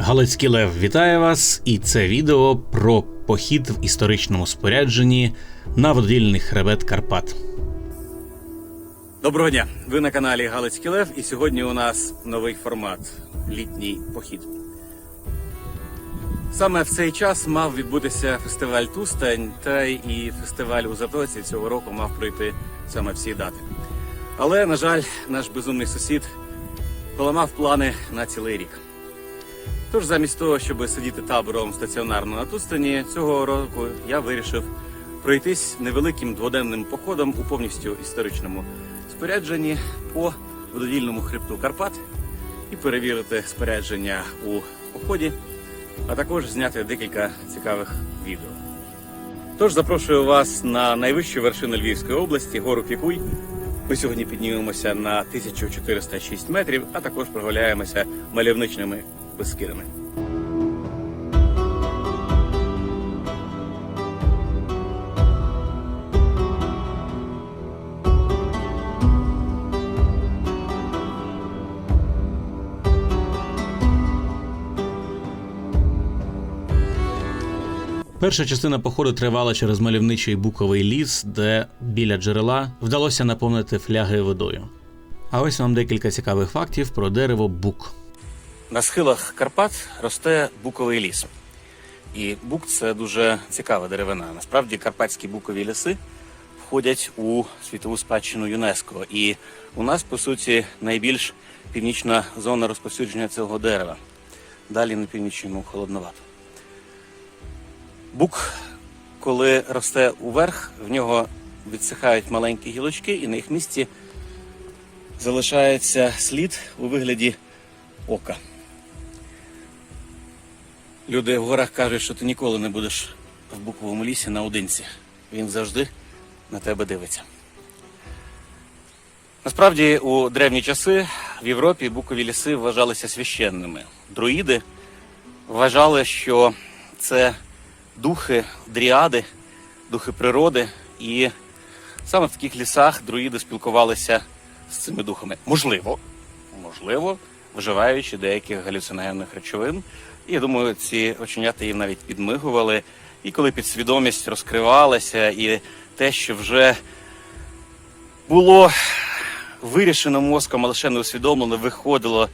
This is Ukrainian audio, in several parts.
Галицький Лев вітає вас, і це відео про похід в історичному спорядженні на вододільний хребет Карпат. Доброго дня! Ви на каналі Галицький Лев, і сьогодні у нас новий формат літній похід. Саме в цей час мав відбутися фестиваль Тустань, та і фестиваль у Затоці цього року мав пройти саме в ці дати. Але, на жаль, наш безумний сусід поламав плани на цілий рік. Тож, замість того, щоб сидіти табором стаціонарно на Тустані, цього року я вирішив пройтись невеликим дводенним походом у повністю історичному спорядженні по вододільному хребту Карпат і перевірити спорядження у поході, а також зняти декілька цікавих відео. Тож запрошую вас на найвищу вершину Львівської області, гору Пікуй. Ми сьогодні піднімемося на 1406 метрів, а також прогуляємося мальовничними безкидами. Перша частина походу тривала через мальовничий буковий ліс, де біля джерела вдалося наповнити фляги водою. А ось вам декілька цікавих фактів про дерево бук. На схилах Карпат росте буковий ліс. І бук це дуже цікава деревина. Насправді карпатські букові ліси входять у світову спадщину ЮНЕСКО. І у нас, по суті, найбільш північна зона розповсюдження цього дерева. Далі на північі йому холодновато. Бук, коли росте уверх, в нього відсихають маленькі гілочки, і на їх місці залишається слід у вигляді ока. Люди в горах кажуть, що ти ніколи не будеш в буковому лісі наодинці. Він завжди на тебе дивиться. Насправді, у древні часи в Європі букові ліси вважалися священними. Друїди вважали, що це духи дріади, духи природи, і саме в таких лісах друїди спілкувалися з цими духами. Можливо, можливо, вживаючи деяких галюциногенних речовин. І я думаю, ці оченята їм навіть підмигували. І коли підсвідомість розкривалася, і те, що вже було вирішено мозком, а лише не усвідомлено, виходило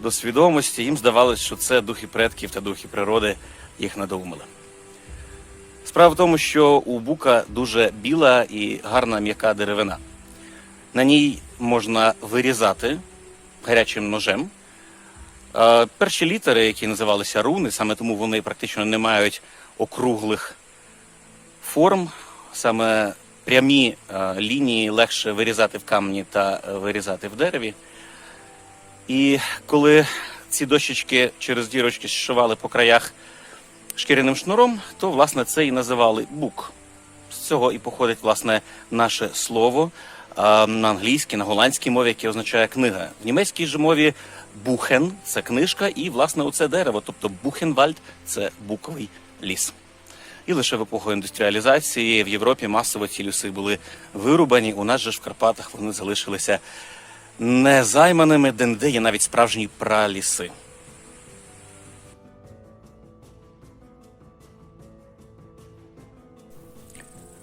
до свідомості, їм здавалось, що це духи предків та духи природи їх надоумили. Справа в тому, що у бука дуже біла і гарна м'яка деревина. На ній можна вирізати гарячим ножем. Е, Перші літери, які називалися руни, саме тому вони практично не мають округлих форм, саме прямі е, лінії легше вирізати в камені та е, вирізати в дереві. І коли ці дощечки через дірочки зшивали по краях шкіряним шнуром, то власне це і називали бук. Цього і походить власне наше слово а, на англійській, на голландській мові, яке означає книга. В німецькій же мові бухен це книжка, і власне оце дерево, тобто бухенвальд це буковий ліс. І лише в епоху індустріалізації в Європі масово ці ліси були вирубані. У нас же ж в Карпатах вони залишилися незайманими, де є навіть справжні праліси.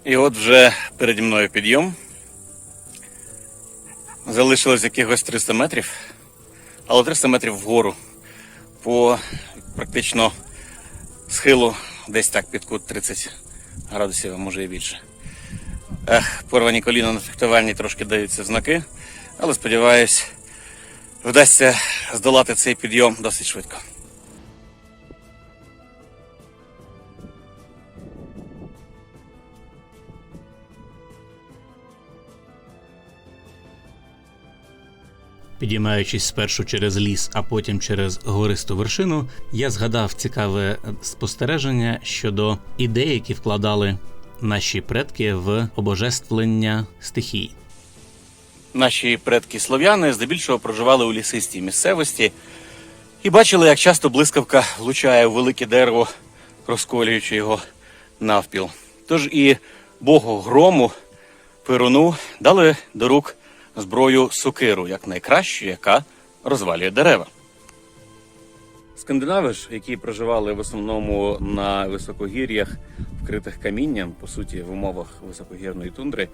І от вже переді мною підйом. Залишилось якихось 300 метрів, але 300 метрів вгору по практично схилу десь так під кут 30 градусів, а може і більше. Ех, порвані коліна на фехтуванні трошки даються знаки, але сподіваюсь, вдасться здолати цей підйом досить швидко. Підіймаючись спершу через ліс, а потім через гористу вершину, я згадав цікаве спостереження щодо ідей, які вкладали наші предки в обожествлення стихій. Наші предки слов'яни здебільшого проживали у лісистій місцевості і бачили, як часто блискавка влучає у велике дерево, розколюючи його навпіл. Тож і богу грому Перуну дали до рук зброю сокиру, як найкращу, яка розвалює дерева. Скандинави ж, які проживали в основному на високогір'ях, вкритих камінням, по суті, в умовах високогірної тундри,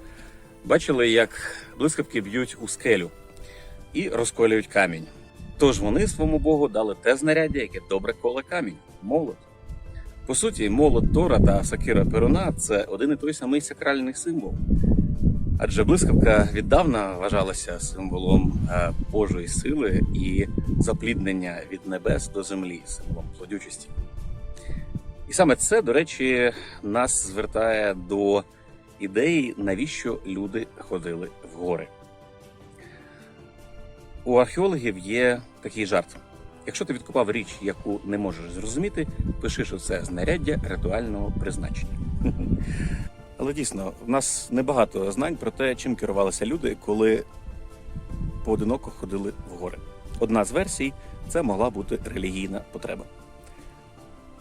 бачили, як блискавки б'ють у скелю і розколюють камінь. Тож вони своєму богу дали те знаряддя, яке добре коле камінь молот. По суті, молот Тора та сакира Перуна це один і той самий сакральний символ. Адже блискавка віддавна вважалася символом е, Божої сили і запліднення від небес до землі, символом плодючості. І саме це, до речі, нас звертає до ідеї, навіщо люди ходили в гори. У археологів є такий жарт. Якщо ти відкопав річ, яку не можеш зрозуміти, пиши, що це знаряддя ритуального призначення. Але дійсно, в нас небагато знань про те, чим керувалися люди, коли поодиноко ходили в гори. Одна з версій це могла бути релігійна потреба.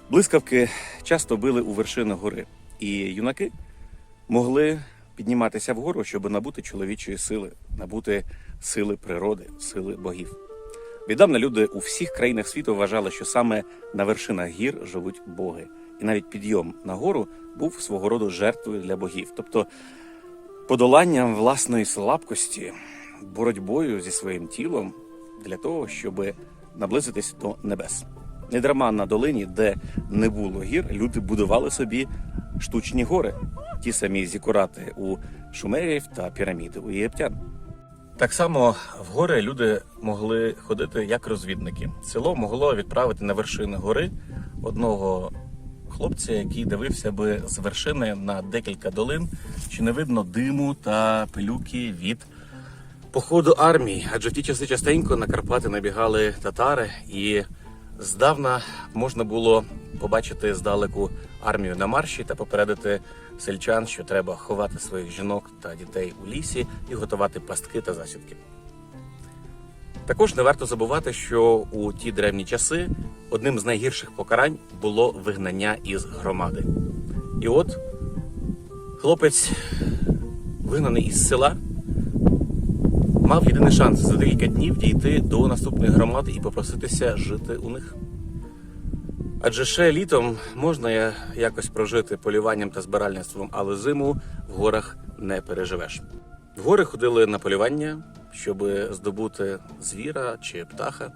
Блискавки часто били у вершини гори, і юнаки могли підніматися вгору, щоб набути чоловічої сили, набути сили природи, сили богів. Віддавна люди у всіх країнах світу вважали, що саме на вершинах гір живуть боги, і навіть підйом на гору був свого роду жертвою для богів, тобто подоланням власної слабкості, боротьбою зі своїм тілом для того, щоб наблизитись до небес. Не дарма на долині, де не було гір, люди будували собі штучні гори, ті самі зікурати у шумерів та піраміди у єгиптян. Так само в гори люди могли ходити як розвідники. Село могло відправити на вершини гори одного хлопця, який дивився би з вершини на декілька долин, чи не видно диму та пилюки від походу армії. Адже в ті часи частенько на Карпати набігали татари, і здавна можна було побачити здалеку армію на марші та попередити сельчан, що треба ховати своїх жінок та дітей у лісі і готувати пастки та засідки. Також не варто забувати, що у ті древні часи одним з найгірших покарань було вигнання із громади. І от хлопець, вигнаний із села, мав єдиний шанс за декілька днів дійти до наступної громади і попроситися жити у них. Адже ще літом можна якось прожити полюванням та збиральництвом, але зиму в горах не переживеш. В гори ходили на полювання, щоб здобути звіра чи птаха.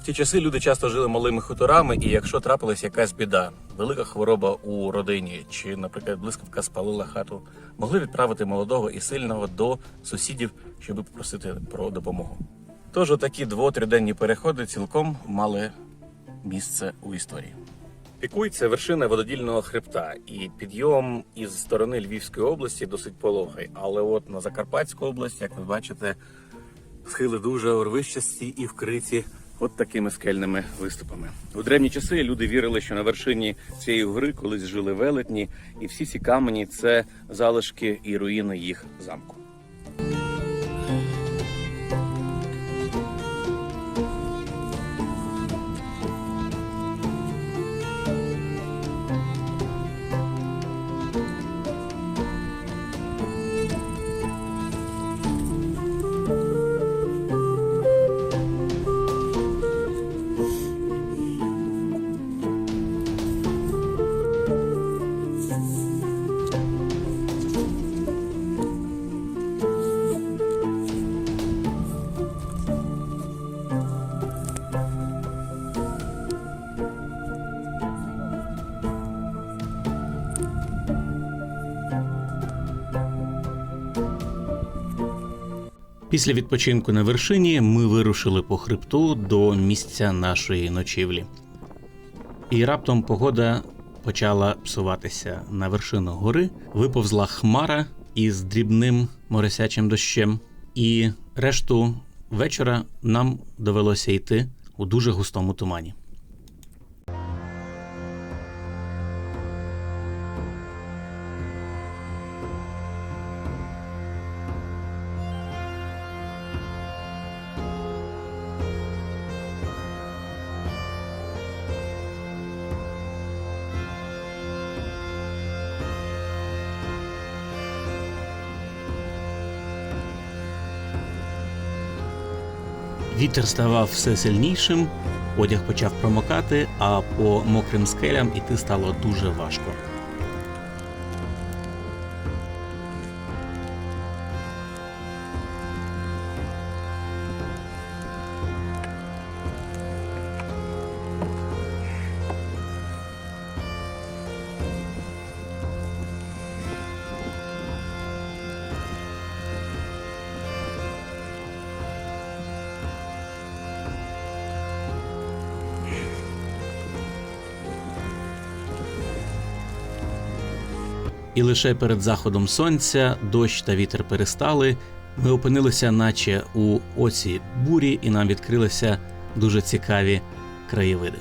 В ті часи люди часто жили малими хуторами, і якщо трапилась якась біда, велика хвороба у родині, чи, наприклад, блискавка спалила хату, могли відправити молодого і сильного до сусідів, щоб попросити про допомогу. Тож отакі дво-триденні переходи цілком мали місце у історії. Це вершина вододільного хребта, і підйом із сторони Львівської області досить пологий. Але от на Закарпатську область, як ви бачите, схили дуже урвищасті і вкриті от такими скельними виступами. У древні часи люди вірили, що на вершині цієї гори колись жили велетні, і всі ці камені це залишки і руїни їх замку. Після відпочинку на вершині ми вирушили по хребту до місця нашої ночівлі. І раптом погода почала псуватися. На вершину гори виповзла хмара із дрібним моросячим дощем, і решту вечора нам довелося йти у дуже густому тумані. Вітер ставав все сильнішим, одяг почав промокати, а по мокрим скелям іти стало дуже важко. І лише перед заходом сонця дощ та вітер перестали. Ми опинилися, наче у оці бурі, і нам відкрилися дуже цікаві краєвиди.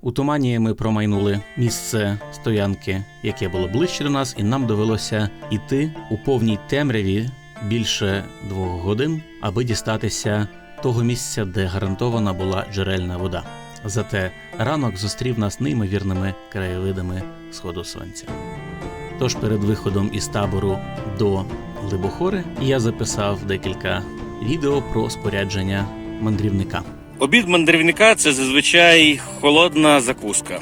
У тумані ми промайнули місце стоянки, яке було ближче до нас, і нам довелося йти у повній темряві більше двох годин, аби дістатися того місця, де гарантована була джерельна вода. Зате ранок зустрів нас неймовірними краєвидами сходу сонця. Тож перед виходом із табору до Либохори я записав декілька відео про спорядження мандрівника. Обід мандрівника це зазвичай холодна закуска.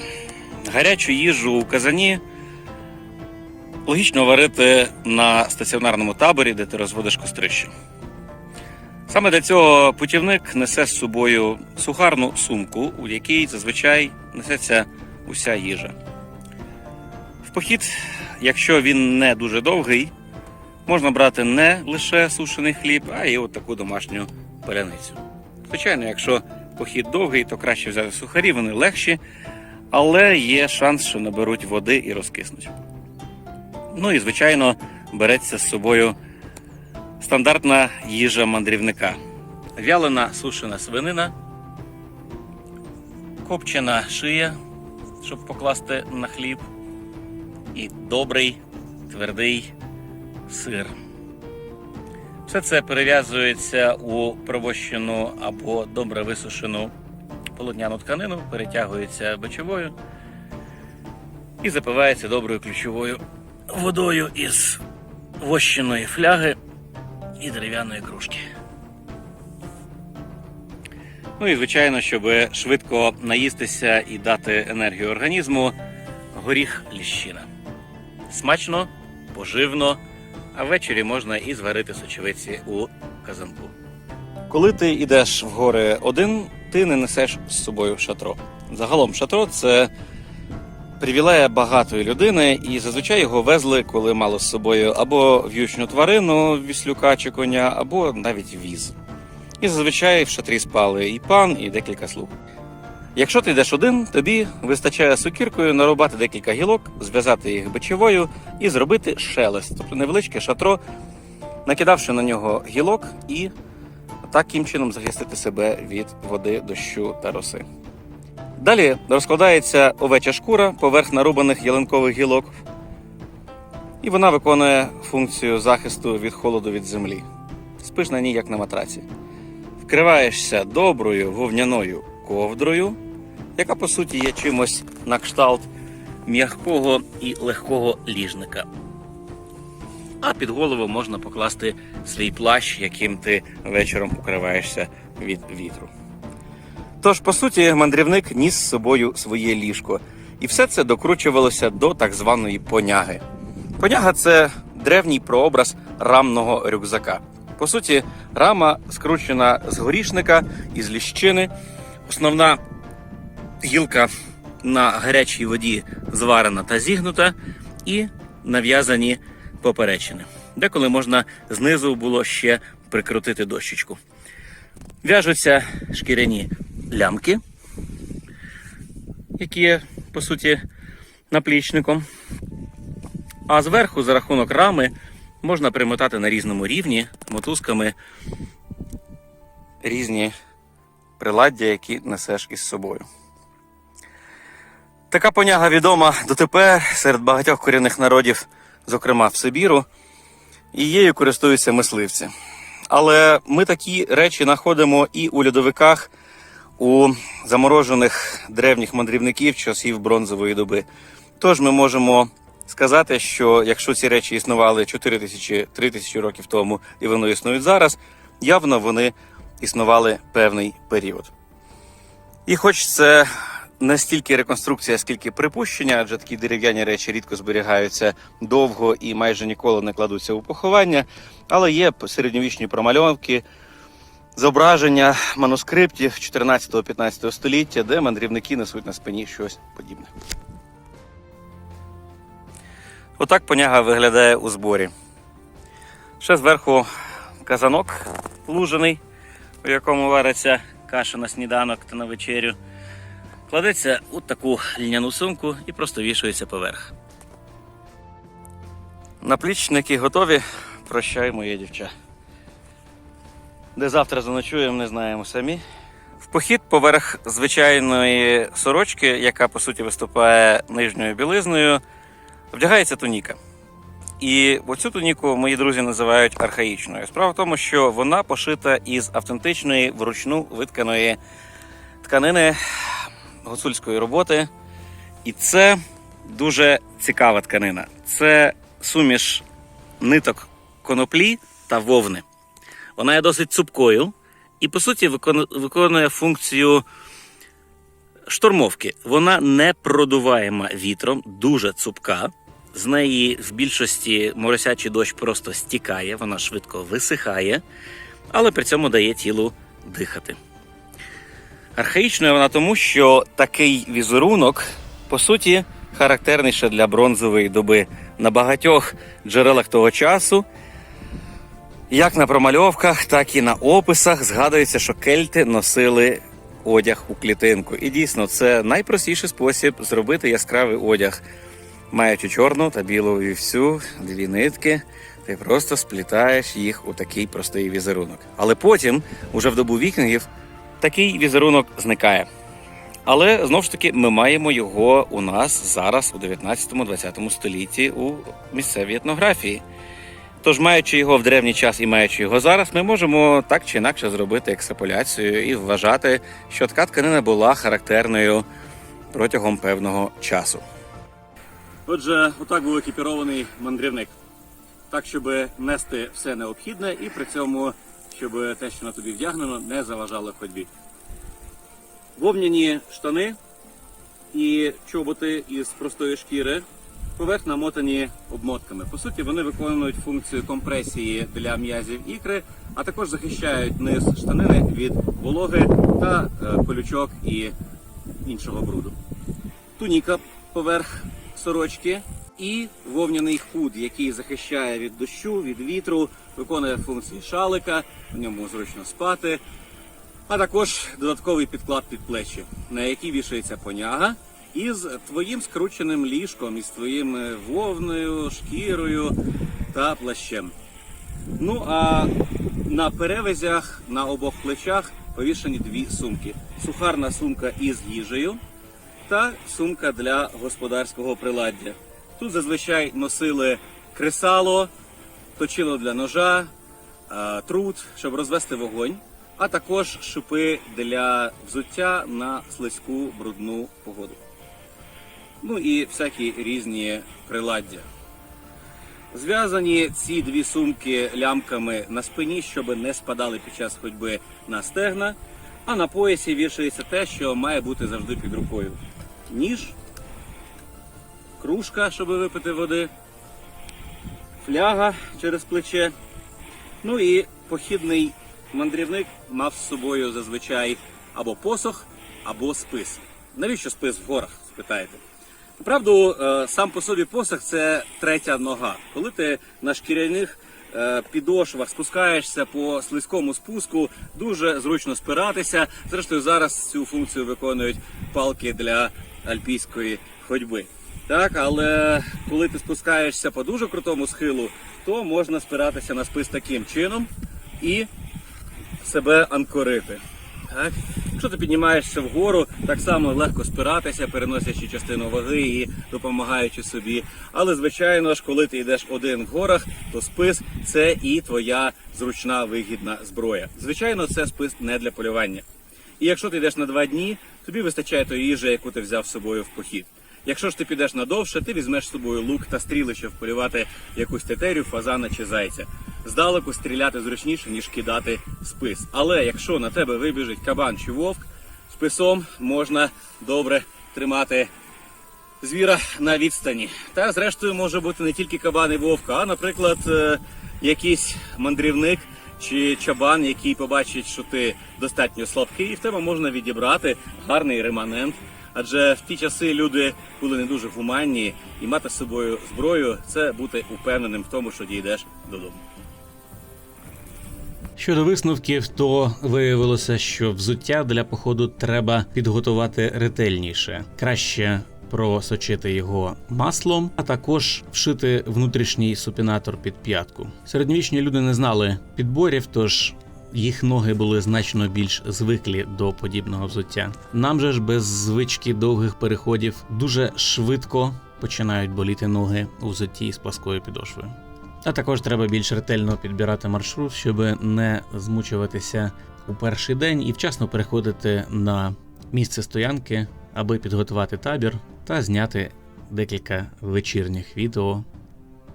Гарячу їжу у казані логічно варити на стаціонарному таборі, де ти розводиш кострище. Саме для цього путівник несе з собою сухарну сумку, у якій зазвичай несеться уся їжа. В похід, якщо він не дуже довгий, можна брати не лише сушений хліб, а й от таку домашню паляницю. Звичайно, якщо похід довгий, то краще взяти сухарі, вони легші, але є шанс, що наберуть води і розкиснуть. Ну і, звичайно, береться з собою стандартна їжа мандрівника: вялена сушена свинина, копчена шия, щоб покласти на хліб, і добрий твердий сир. Все це перев'язується у провощену або добре висушену полотняну тканину, перетягується бичовою і запивається доброю ключовою водою із вощеної фляги і дерев'яної кружки. Ну і звичайно, щоб швидко наїстися і дати енергію організму, горіх ліщина. Смачно, поживно, а ввечері можна і зварити сочевиці у казанку. Коли ти йдеш в гори один, ти не несеш з собою шатро. Загалом шатро це привілея багатої людини, і зазвичай його везли, коли мали з собою або в'ючну тварину, віслюка чи коня, або навіть віз. І зазвичай в шатрі спали і пан, і декілька слуг. Якщо ти йдеш один, тобі вистачає сукіркою нарубати декілька гілок, зв'язати їх бичевою і зробити шелест, тобто невеличке шатро, накидавши на нього гілок і таким чином захистити себе від води, дощу та роси. Далі розкладається овеча шкура поверх нарубаних ялинкових гілок, і вона виконує функцію захисту від холоду від землі. Спиш на ній, як на матраці. Вкриваєшся доброю вовняною ковдрою, яка по суті є чимось на кшталт м'якого і легкого ліжника. А під голову можна покласти свій плащ, яким ти вечором укриваєшся від вітру. Тож, по суті, мандрівник ніс з собою своє ліжко, і все це докручувалося до так званої поняги. Поняга це древній прообраз рамного рюкзака. По суті, рама скручена з горішника і з ліщини. Основна гілка на гарячій воді зварена та зігнута, і нав'язані поперечини. Деколи можна знизу було ще прикрутити дощечку. В'яжуться шкіряні лямки, які є, по суті, наплічником. А зверху, за рахунок рами, можна примотати на різному рівні мотузками різні приладдя, які несеш із собою. Така поняга відома дотепер серед багатьох корінних народів, зокрема в Сибіру, і її користуються мисливці. Але ми такі речі знаходимо і у льодовиках, у заморожених древніх мандрівників часів бронзової доби. Тож ми можемо сказати, що якщо ці речі існували 4 тисячі 3 тисячі років тому і вони існують зараз, явно вони існували певний період. І хоч це не стільки реконструкція, скільки припущення, адже такі дерев'яні речі рідко зберігаються довго і майже ніколи не кладуться у поховання, але є середньовічні промальовки, зображення манускриптів 14-15 століття, де мандрівники несуть на спині щось подібне. Отак поняга виглядає у зборі. Ще зверху казанок лужений, у якому вариться каша на сніданок та на вечерю. Кладеться у таку льняну сумку і просто вішається поверх. Наплічники готові. Прощай, моє дівча. Де завтра заночуємо, не знаємо самі. В похід поверх звичайної сорочки, яка по суті виступає нижньою білизною, вдягається туніка. І оцю туніку мої друзі називають архаїчною. Справа в тому, що вона пошита із автентичної вручну витканої тканини гуцульської роботи. І це дуже цікава тканина. Це суміш ниток коноплі та вовни. Вона є досить цупкою і, по суті, виконує функцію штормовки. Вона не продуваєма вітром, дуже цупка. З неї в більшості моросячий дощ просто стікає, вона швидко висихає, але при цьому дає тілу дихати. Архаїчною вона тому, що такий візерунок, по суті, характерний для бронзової доби на багатьох джерелах того часу. Як на промальовках, так і на описах згадується, що кельти носили одяг у клітинку. І дійсно, це найпростіший спосіб зробити яскравий одяг. Маючи чорну та білу вівсю, дві нитки, ти просто сплітаєш їх у такий простий візерунок. Але потім, уже в добу вікінгів, такий візерунок зникає. Але знову ж таки ми маємо його у нас зараз у 19-20 столітті у місцевій етнографії. Тож, маючи його в древній час і маючи його зараз, ми можемо так чи інакше зробити екстраполяцію і вважати, що така тканина була характерною протягом певного часу. Отже, отак був екіпірований мандрівник. Так, щоб нести все необхідне, і при цьому, щоб те, що на тобі вдягнено, не заважало ходьбі. Вовняні штани і чоботи із простої шкіри, поверх намотані обмотками. По суті, вони виконують функцію компресії для м'язів ікри, а також захищають низ штанини від вологи та е, колючок і іншого бруду. Туніка поверх сорочки і вовняний худ, який захищає від дощу, від вітру, виконує функції шалика, в ньому зручно спати, а також додатковий підклад під плечі, на який вішається поняга із твоїм скрученим ліжком, із твоїм е, вовною, шкірою та плащем. Ну а на перевезях на обох плечах повішані дві сумки: сухарна сумка із їжею та сумка для господарського приладдя. Тут зазвичай носили кресало, точило для ножа, труд, щоб розвести вогонь, а також шипи для взуття на слизьку брудну погоду. Ну і всякі різні приладдя. Зв'язані ці дві сумки лямками на спині, щоб не спадали під час ходьби на стегна, а на поясі вішається те, що має бути завжди під рукою. Ніж, кружка, щоб випити води, фляга через плече. Ну і похідний мандрівник мав з собою зазвичай або посох, або спис. Навіщо спис в горах, спитаєте? Правду, е, сам по собі посох це третя нога. Коли ти на шкіряних е, підошвах спускаєшся по слизькому спуску, дуже зручно спиратися. Зрештою, зараз цю функцію виконують палки для альпійської ходьби. Так, але коли ти спускаєшся по дуже крутому схилу, то можна спиратися на спис таким чином і себе анкорити. Так? Якщо ти піднімаєшся вгору, так само легко спиратися, переносячи частину ваги і допомагаючи собі. Але, звичайно ж, коли ти йдеш один в горах, то спис це і твоя зручна вигідна зброя. Звичайно, це спис не для полювання. І якщо ти йдеш на два дні, тобі вистачає тої їжі, яку ти взяв з собою в похід. Якщо ж ти підеш надовше, ти візьмеш з собою лук та стріли, щоб полювати якусь тетерю, фазана чи зайця. Здалеку стріляти зручніше, ніж кидати спис. Але якщо на тебе вибіжить кабан чи вовк, списом можна добре тримати звіра на відстані. Та зрештою може бути не тільки кабан і вовка, а, наприклад, е, якийсь мандрівник чи чабан, який побачить, що ти достатньо слабкий, і в тебе можна відібрати гарний реманент. Адже в ті часи люди були не дуже гуманні, і мати з собою зброю це бути упевненим в тому, що дійдеш додому. Щодо висновків, то виявилося, що взуття для походу треба підготувати ретельніше, краще просочити його маслом, а також вшити внутрішній супінатор під п'ятку. Середньовічні люди не знали підборів, тож їх ноги були значно більш звиклі до подібного взуття. Нам же ж без звички довгих переходів дуже швидко починають боліти ноги у взутті з пласкою підошвою. А також треба більш ретельно підбирати маршрут, щоб не змучуватися у перший день і вчасно переходити на місце стоянки, аби підготувати табір та зняти декілька вечірніх відео.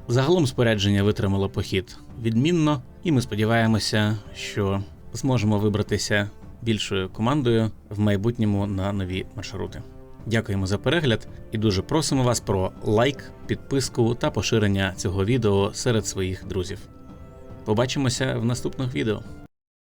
Загалом спорядження витримало похід відмінно, і ми сподіваємося, що зможемо вибратися більшою командою в майбутньому на нові маршрути. Дякуємо за перегляд і дуже просимо вас про лайк, підписку та поширення цього відео серед своїх друзів. Побачимося в наступних відео.